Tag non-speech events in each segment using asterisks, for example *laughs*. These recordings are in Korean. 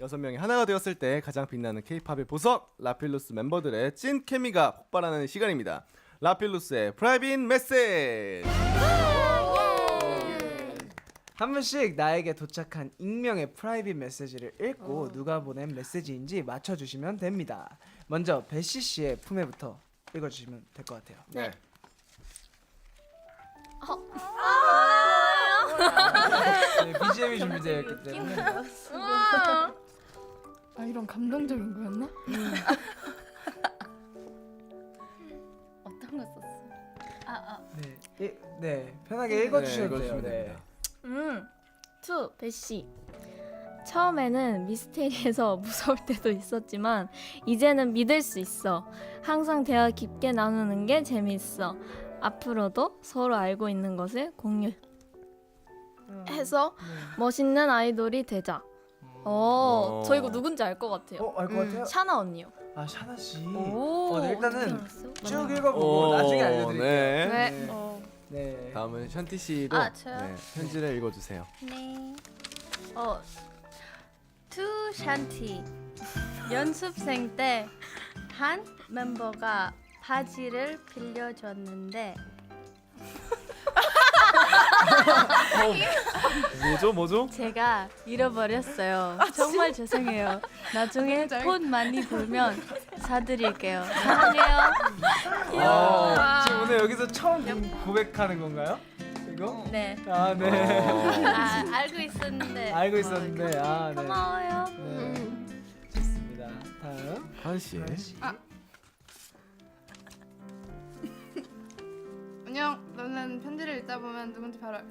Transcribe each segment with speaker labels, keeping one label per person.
Speaker 1: 여섯 명이 하나가 되었을 때 가장 빛나는 K-팝의 보석 라필루스 멤버들의 찐 케미가 폭발하는 시간입니다. 라필루스의 프라이빗 메시지.
Speaker 2: 한 분씩 나에게 도착한 익명의 프라이빗 메시지를 읽고 누가 보낸 메시지인지 맞춰주시면 됩니다. 먼저 베시 씨의 품에부터 읽어주시면 될 것 같아요.
Speaker 1: 네.
Speaker 2: 네, BGM이 준비되어 있기 때문에
Speaker 3: 아 이런 감동적인 거였나? *laughs*
Speaker 4: 어떤 거 썼어? 아, 아.
Speaker 2: 네, 이- 네 편하게 읽어주셔도
Speaker 1: 네,
Speaker 2: 돼요.
Speaker 1: 읽어주시면
Speaker 2: 네.
Speaker 1: 됩니다.
Speaker 4: 음. 투 베시. 처음에는 미스테리에서 *laughs* 무서울 때도 있었지만 이제는 믿을 수 있어. 항상 대화 깊게 나누는 게 재미있어. 앞으로도 서로 알고 있는 것을 공유 해서 멋있는 아이돌이 되자. 어,
Speaker 1: 어.
Speaker 4: 저 이거 누군지 알 것 같아요.
Speaker 2: 어, 알 것 같아요?
Speaker 4: 샤나 언니요.
Speaker 2: 아 샤나 씨.
Speaker 4: 오.
Speaker 2: 어, 네,
Speaker 4: 어떻게
Speaker 2: 일단은
Speaker 4: 알았어?
Speaker 2: 쭉? 읽어보고
Speaker 1: 오,
Speaker 2: 나중에 알려드릴게요.
Speaker 1: 네.
Speaker 4: 네.
Speaker 2: 네.
Speaker 4: 어.
Speaker 2: 네.
Speaker 1: 다음은 션티 씨도
Speaker 4: 아, 저요?
Speaker 1: 네, 편지를 읽어주세요.
Speaker 5: 네. 어, 투 샨티 연습생 때 한 멤버가 바지를 빌려줬는데
Speaker 1: 뭐죠, 뭐죠?
Speaker 5: 제가 잃어버렸어요. 정말 죄송해요. 나중에 돈 많이 벌면 사드릴게요. 사랑해요.
Speaker 2: 어, 지금 오늘 여기서 처음 고- 고백하는 건가요? 이거?
Speaker 5: 네.
Speaker 2: 아 네.
Speaker 5: 아, *laughs* 알고 있었는데.
Speaker 2: 알고 있었는데 아 네.
Speaker 5: 고마워요.
Speaker 2: 네. 좋습니다. 다음
Speaker 1: 하은 씨.
Speaker 2: 하
Speaker 3: 안녕. 너는 편지를 읽다 보면 누군지 바로 알-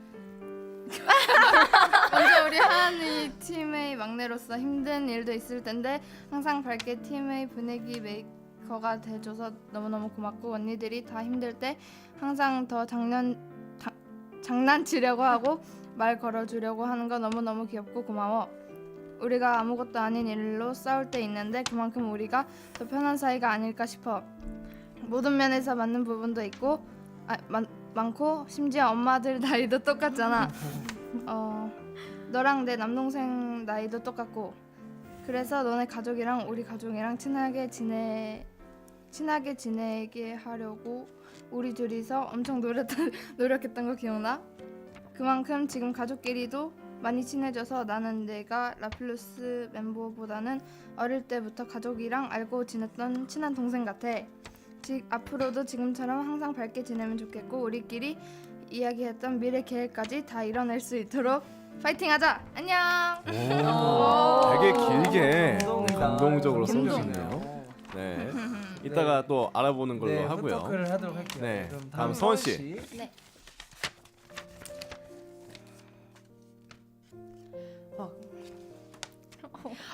Speaker 3: *laughs* 먼저 우리 하은이 팀의 막내로서 힘든 일도 있을 텐데 항상 밝게 팀의 분위기 메이커가 돼줘서 너무너무 고맙고 언니들이 다 힘들 때 항상 더 장난 다- 장난치려고 하고 말 걸어주려고 하는 거 너무너무 귀엽고 고마워. 우리가 아무것도 아닌 일로 싸울 때 있는데 그만큼 우리가 더 편한 사이가 아닐까 싶어. 모든 면에서 맞는 부분도 있고 아, 많, 많고 심지어 엄마들 *laughs* 나이도 똑같잖아. 어, 너랑 내 남동생 나이도 똑같고 그래서 너네 가족이랑 우리 가족이랑 친하게 지내 친하게 지내게 하려고 우리 둘이서 엄청 노력 *laughs* 노력했던 거 기억나? 그만큼 지금 가족끼리도 많이 친해져서 나는 내가 라플루스 멤버보다는 어릴 때부터 가족이랑 알고 지냈던 친한 동생 같아. 지, 앞으로도 지금처럼 항상 밝게 지내면 좋겠고 우리끼리 이야기했던 미래 계획까지 다 이뤄낼 수 있도록 파이팅하자. 안녕.
Speaker 1: 오, 되게 길게
Speaker 2: 감동이다.
Speaker 1: 감동적으로
Speaker 2: 감동.
Speaker 1: 써주시네요. 네. *laughs* 이따가 또 알아보는 걸로
Speaker 2: 네,
Speaker 1: 하고요.
Speaker 2: 후토크를 하도록 할게요.
Speaker 1: 네,
Speaker 2: 그럼
Speaker 1: 다음
Speaker 2: 다음
Speaker 1: 서원 씨.
Speaker 2: 씨.
Speaker 5: 네.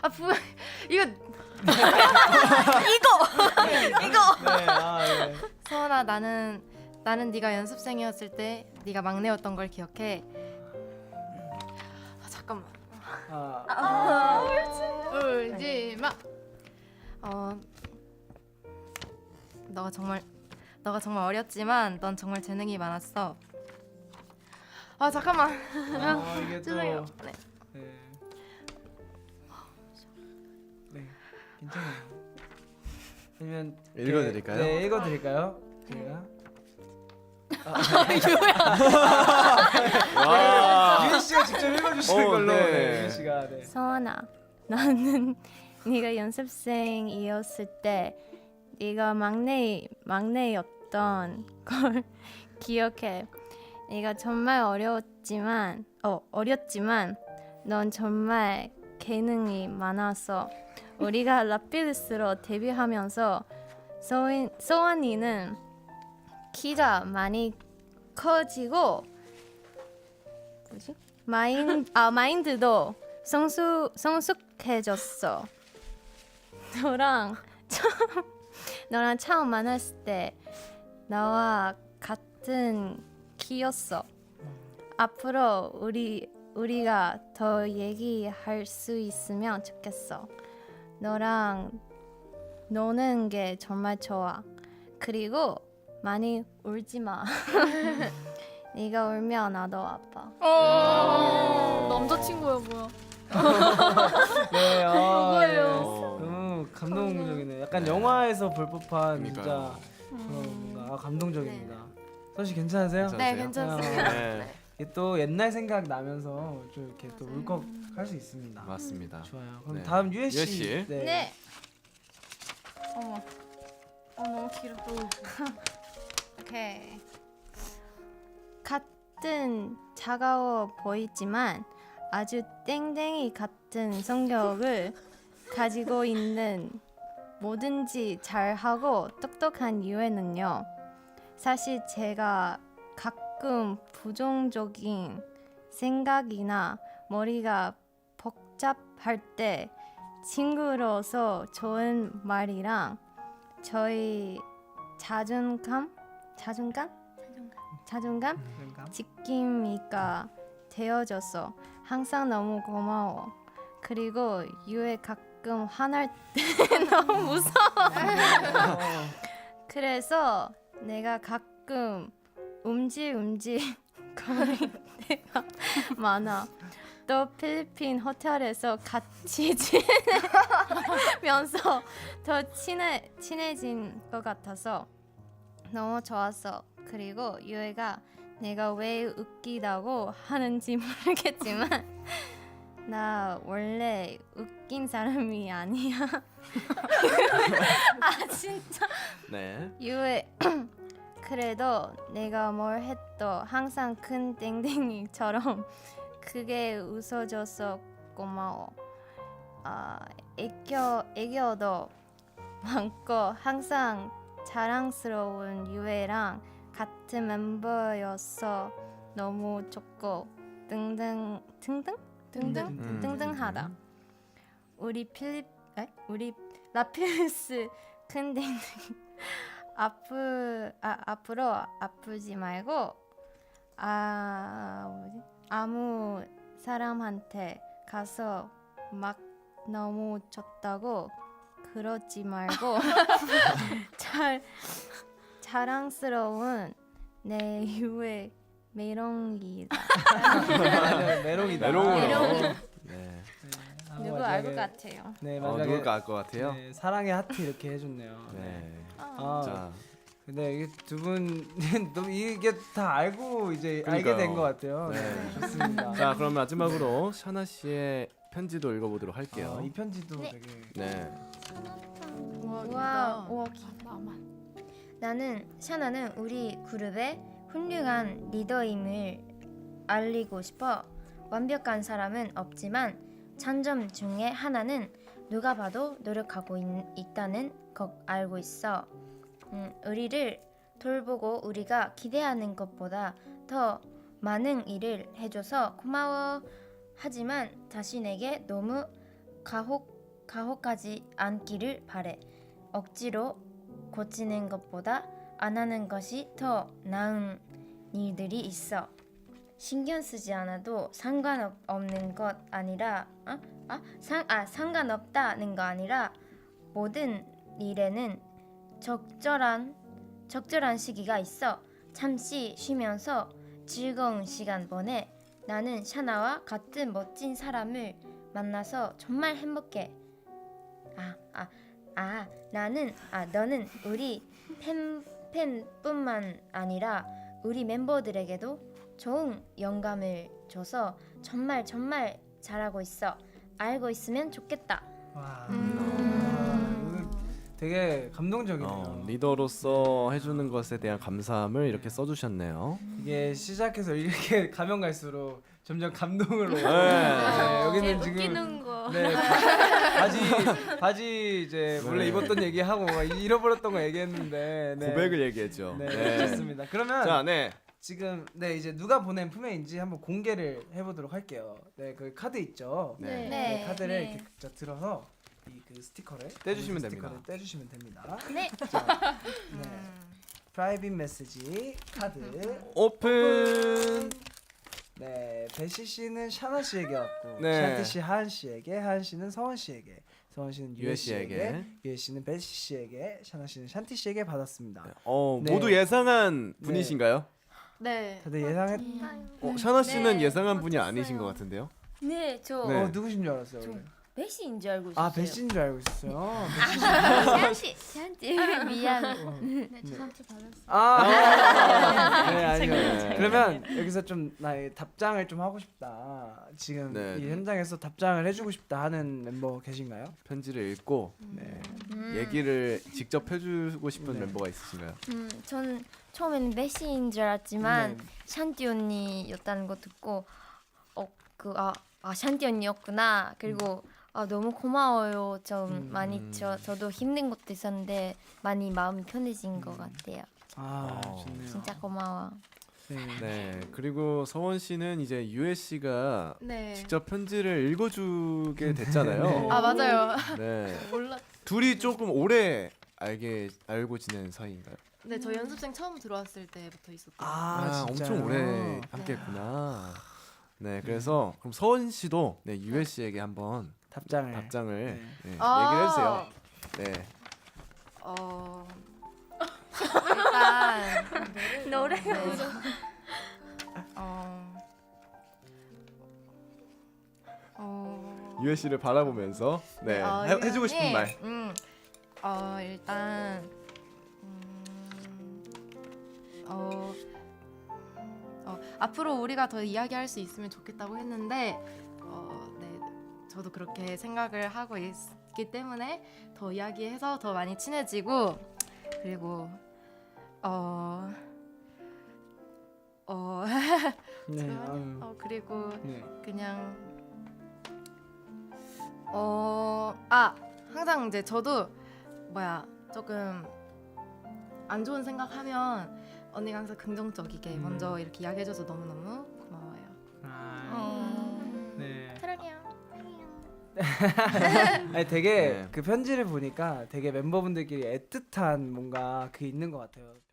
Speaker 3: 아 부, *laughs* 이거 *laughs*
Speaker 2: 네, 아, 네.
Speaker 6: 서원아 나는 나는 네가 연습생이었을 때 네가 막내였던 걸 기억해. 아, 잠깐만.
Speaker 2: 아,
Speaker 3: 울지 마.
Speaker 6: 어 너가 정말 너가 정말 어렸지만 넌 정말 재능이 많았어. 아 잠깐만.
Speaker 2: 어, 이게 또 *laughs*
Speaker 6: 죄송해요. 네.
Speaker 2: 네. 네, 괜찮아요. 아니면
Speaker 1: 읽어드릴까요?
Speaker 2: 네, 읽어드릴까요? 제가
Speaker 1: 와.
Speaker 2: 유인 씨가 직접 읽어주시는
Speaker 1: 어,
Speaker 2: 걸로.
Speaker 1: 네.
Speaker 2: 네, 유인 씨가 네.
Speaker 5: 서원아, 나는 *laughs* 네가 연습생이었을 때 네가 막내 막내였던 걸 *laughs* 기억해. 네가 정말 어려웠지만 어 어렸지만 넌 정말 재능이 많아서 우리가 라피드스로 데뷔하면서 소원이는 키가 많이 커지고 뭐지 마인 아 마인드도 성수 성숙해졌어. 너랑 처음 너랑 처음 만났을 때 나와 같은 키였어. 앞으로 우리 우리가 더 얘기할 수 있으면 좋겠어. 너랑 노는 게 정말 좋아. 그리고 많이 울지 마. *laughs* 네가 울면 나도 아파.
Speaker 4: 어. 남자친구야 뭐야?
Speaker 2: 네, 아,
Speaker 4: 그거예요.
Speaker 1: 어.
Speaker 2: 너무 감동적이네요. 약간
Speaker 1: 네.
Speaker 2: 영화에서 볼 법한 진짜
Speaker 1: 그러니까요.
Speaker 2: 그런 뭔가 아, 감동적입니다. 선씨 괜찮으세요?
Speaker 1: 괜찮으세요?
Speaker 6: 네, 괜찮습니다.
Speaker 1: 네,
Speaker 2: 이게 또 옛날 생각 나면서 좀 이렇게 또 울컥할 수 있습니다.
Speaker 1: 맞습니다.
Speaker 2: 좋아요. 그럼
Speaker 1: 네.
Speaker 2: 다음 유혜 씨.
Speaker 1: 유혜 씨.
Speaker 2: 네.
Speaker 5: 네. 어머. 어 너무 길어. *laughs* 오케이. 같은 차가워 보이지만 아주 땡땡이 같은 성격을 *laughs* 가지고 있는 뭐든지 잘하고 똑똑한 이유에는요. 사실 제가 가끔 부정적인 생각이나 머리가 복잡할 때 친구로서 좋은 말이랑 저희 자존감 자존감 자존감
Speaker 2: 그런가?
Speaker 5: 지킴이가 되어줘서 항상 너무 고마워. 그리고 유에 가끔 화날 때 *laughs* 너무 무서워. 그래서 내가 가끔 움찔움찔 거릴 때가 많아. 또 필리핀 호텔에서 같이 *laughs* 지내면서 더 친해 친해진 것 같아서 너무 좋았어. 그리고 유해가 내가 왜 웃기다고 하는지 *laughs* 모르겠지만 나 원래 웃긴 사람이 아니야. *laughs* 아 진짜
Speaker 1: 네.
Speaker 5: 유해 *clears throat* 그래도 내가 뭘 해도 항상 큰 땡땡이처럼 *laughs* 크게 웃어줘서 고마워. 아 애교 애교도 많고 항상 자랑스러운 유해랑 같은 멤버여서 너무 좋고 등등 등등 등등
Speaker 1: 음.
Speaker 5: 등등하다. 우리 필립 에? 우리 라필스 큰 땡땡 아프 아 앞으로 아프지 말고 아 뭐지 아무 사람한테 가서 막 너무 좋다고 그러지 말고 *laughs* 잘 자랑스러운 내 *laughs* 유의 메롱이다.
Speaker 2: 네, *laughs* 메롱이다.
Speaker 1: 메롱으 네.
Speaker 2: 네, 하고
Speaker 5: 누구
Speaker 2: 마지막에-
Speaker 5: 알것 같아요.
Speaker 2: 네,
Speaker 1: 어,
Speaker 2: 마지막에
Speaker 1: 누굴까 알 것 같아요.
Speaker 2: 네, 사랑의 하트 이렇게 해줬네요.
Speaker 1: 네.
Speaker 2: 아,
Speaker 1: 자,
Speaker 2: 근데 이게 두분 *laughs* 너무 이게 다 알고 이제 알게
Speaker 1: 그러니까요.
Speaker 2: 된것 같아요.
Speaker 1: 네.
Speaker 2: 네, 좋습니다.
Speaker 1: 자, 그럼 마지막으로 샤나 씨의 편지도 읽어보도록
Speaker 2: 아,
Speaker 1: 할게요.
Speaker 2: 이 편지도
Speaker 5: 네.
Speaker 2: 되게
Speaker 1: 네.
Speaker 5: 우와, 우와, 나는 샤나는 우리 그룹의 훌륭한 리더임을 알리고 싶어. 완벽한 사람은 없지만 장점 중에 하나는 누가 봐도 노력하고 있, 다는것 알고 있어. 음, 우리를 돌보고 우리가 기대하는 것보다 더 많은 일을 해줘서 고마워. 하지만 자신에게 너무 가혹 가혹하지 않기를 바래. 억지로 고치는 것보다 안 하는 것이 더 나은 일들이 있어. 신경 쓰지 않아도 상관없는 것 아니라 아? 아? 상, 아 상관없다는 거 아니라 모든 일에는 적절한 적절한 시기가 있어. 잠시 쉬면서 즐거운 시간 보내. 나는 샤나와 같은 멋진 사람을 만나서 정말 행복해. 아, 아, 아, 나는 아, 너는 우리 팬 팬뿐만 아니라 우리 멤버들에게도 좋은 영감을 줘서 정말 정말 잘하고 있어. 알고 있으면 좋겠다.
Speaker 2: 와,
Speaker 5: 음.
Speaker 2: 이거 되게 감동적이네요.
Speaker 1: 어, 리더로서 해주는 것에 대한 감사함을 이렇게 써주셨네요.
Speaker 2: 이게 시작해서 이렇게 *laughs* 가면 갈수록 점점 감동으로.
Speaker 1: 네.
Speaker 2: 네, 여기는 지금
Speaker 4: 웃기는 거.
Speaker 2: 네 바- 바지 바지 이제 원래
Speaker 1: 네.
Speaker 2: 입었던 얘기하고 막 잃어버렸던 거 얘기했는데 네.
Speaker 1: 고백을 얘기했죠.
Speaker 2: 네,
Speaker 1: 네.
Speaker 2: 좋습니다. 그러면
Speaker 1: 자, 네.
Speaker 2: 지금 네 이제 누가 보낸 품에인지 한번 공개를 해보도록 할게요. 네 그 카드 있죠.
Speaker 1: 네.
Speaker 2: 네, 카드를
Speaker 5: 네.
Speaker 2: 이렇게 자 들어서 이 그 스티커를
Speaker 1: 떼주시면
Speaker 2: 스티커를
Speaker 1: 됩니다.
Speaker 2: 떼주시면 됩니다.
Speaker 5: 네.
Speaker 2: 자, 네. 프라이빗 메시지 카드
Speaker 1: 오픈.
Speaker 2: 네, 배시 씨는 샤나 씨에게 왔고
Speaker 1: 네.
Speaker 2: 샨티 씨 하은 씨에게, 하은 씨는 서원 씨에게, 서원 씨는 유혜
Speaker 1: 유혜
Speaker 2: 씨에게,
Speaker 1: 씨에게.
Speaker 2: 유혜 씨는 배시 씨에게, 샤나 씨는 샨티 씨에게 받았습니다.
Speaker 1: 어,
Speaker 2: 네.
Speaker 1: 모두 예상한 분이신가요?
Speaker 6: 네.
Speaker 2: 다들 예상했
Speaker 1: 어, 샤나 씨는
Speaker 5: 네,
Speaker 1: 예상한 분이. 아니신 것 같은데요.
Speaker 7: 네, 저
Speaker 1: 네.
Speaker 2: 어 누구신 줄 알았어요.
Speaker 7: 저-
Speaker 2: 원래.
Speaker 7: 배씨인 줄 알고 있었어요.
Speaker 2: 아 배씨인 줄 알고 있었어요.
Speaker 7: 샤한티, 샤한티 미안.
Speaker 8: 네, 저 상처 받았어요.
Speaker 2: 아, 네 아니요.
Speaker 1: 네.
Speaker 2: 그러면 여기서 좀 나의 답장을 좀 하고 싶다. 지금
Speaker 1: 네.
Speaker 2: 이 현장에서 답장을 해주고 싶다 하는 멤버 계신가요?
Speaker 1: 편지를 읽고
Speaker 2: 네.
Speaker 7: 음,
Speaker 1: 얘기를 직접 해주고 싶은
Speaker 2: 네.
Speaker 1: 멤버가 있으신가요?
Speaker 7: 음, 전 처음에는 배씨인 줄 알았지만
Speaker 2: 네.
Speaker 7: 샨티 언니였다는 거 듣고 어그아 아 샨티 언니였구나. 그리고 아 너무 고마워요. 좀
Speaker 2: 음.
Speaker 7: 많이 저 저도 힘든 것도 있었는데 많이 마음이 편해진 것 같아요.
Speaker 2: 아
Speaker 1: 어.
Speaker 2: 좋네요.
Speaker 7: 진짜 고마워.
Speaker 2: 네.
Speaker 1: 네. 그리고 서원 씨는 이제 유혜 씨가
Speaker 6: 네.
Speaker 1: 직접 편지를 읽어주게 됐잖아요.
Speaker 6: 아 맞아요.
Speaker 1: 네. *laughs*
Speaker 6: 몰라.
Speaker 1: 둘이 조금 오래 알게 알고 지낸 사이인가요?
Speaker 6: 네, 저 연습생 처음 들어왔을 때부터 있었대요.
Speaker 2: 아, 진짜요?
Speaker 1: 엄청 오래 함께했구나. 네, 그래서 그럼 서원 씨도 네, 유혜 씨에게 한번
Speaker 2: 답장을.
Speaker 1: 답장을 네,
Speaker 6: 아.
Speaker 1: 얘기를 해주세요. 네.
Speaker 6: 어 일단
Speaker 7: 노래가
Speaker 6: 네. 어. 어.
Speaker 1: 유혜 씨를 바라보면서 네,
Speaker 6: 어,
Speaker 1: 해, 해주고 싶은 말.
Speaker 6: 음. 어 일단 음, 어, 어 앞으로 우리가 더 이야기할 수 있으면 좋겠다고 했는데 어, 네 저도 그렇게 생각을 하고 있기 때문에 더 이야기해서 더 많이 친해지고 그리고 어 어, *laughs*
Speaker 2: 네. 아유.
Speaker 6: 어 그리고
Speaker 2: 네.
Speaker 6: 그냥 어 아 항상 이제 저도 뭐야 조금 안 좋은 생각하면 언니가 항상 긍정적이게
Speaker 2: 음.
Speaker 6: 먼저 이렇게 이야기해줘서 너무 너무 고마워요.
Speaker 2: 아,
Speaker 7: 어...
Speaker 2: 네.
Speaker 7: 사랑해요. *laughs*
Speaker 2: 아니 되게
Speaker 1: 네.
Speaker 2: 그 편지를 보니까 되게 멤버분들끼리 애틋한 뭔가 그 있는 것 같아요.